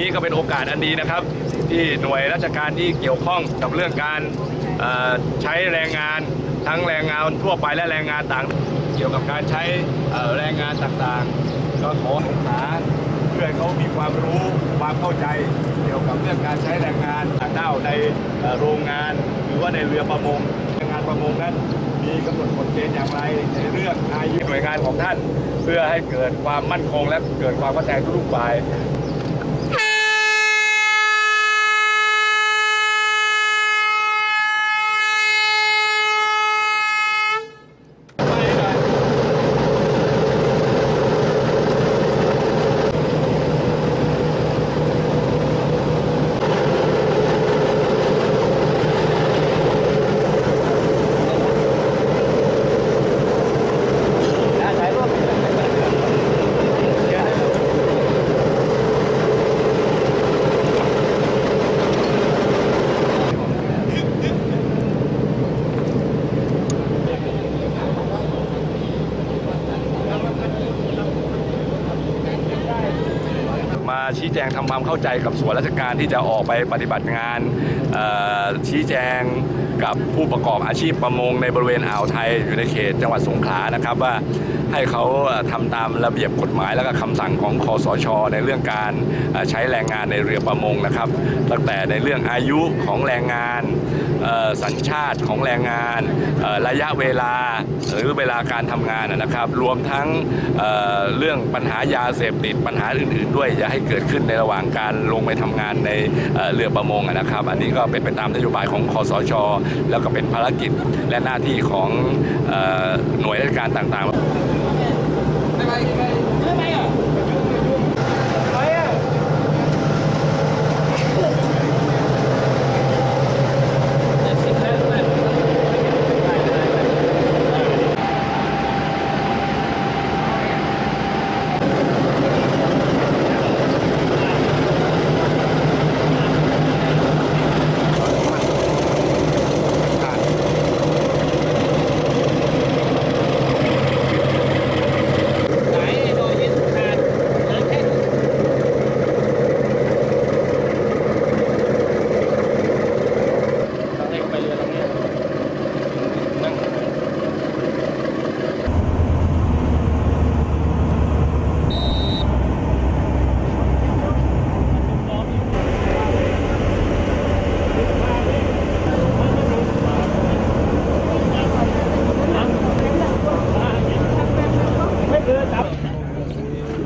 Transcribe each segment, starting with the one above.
นี้ก็เป็นโอกาสอันดีนะครับ ที่หน่วยราชการที่เกี่ยวข้องกับเรื่องการใช้แรงงานทั้งแรงงานทั่วไปและแรงงานต่าง เกี่ยวกับการใช้แรงงานต่างๆ ก็ขอศึกษาเพื่อให้เขามีความรู้ความเข้าใจ เกี่ยวกับเรื่องการใช้แรงงานต่างด้าวในโรงงาน หรือว่าในเรือประมงแรงงานประมงนั้นมีกำหนดกฎเกณฑ์อย่างไรในเรื่องอายุหน่วยงานของท่าน เพื่อให้เกิดความมั่นคงและเกิดความเข้าใจทุกฝ่าย มา ชี้แจงทำความเข้าใจกับส่วนราชการที่จะออกไปปฏิบัติงานชี้แจง กับผู้ประกอบอาชีพประมงในบริเวณอ่าวไทยอยู่ในเขตจังหวัดสงขลานะครับว่าให้เขาเอ่อทำตามระเบียบกฎหมายและก็คำสั่งของคอสช ในเรื่องการใช้แรงงานในเรือประมงนะครับ ตั้งแต่ในเรื่องอายุของแรงงานสัญชาติของแรงงานระยะเวลาหรือเวลาการทำงานนะครับ รวมทั้งเเรื่องปัญหายาเสพติดปัญหาอื่น ๆ ด้วยอย่าให้เกิดขึ้นในระหว่างการลงไปทำงานในเรือประมงนะครับ อันนี้ก็เป็นไปตามนโยบายของคอสชแล้วก็เป็นภารกิจและหน้าที่ของอหน่วยราชการต่างๆ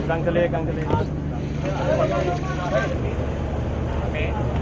Kang Kali, Kang Kali. Amin.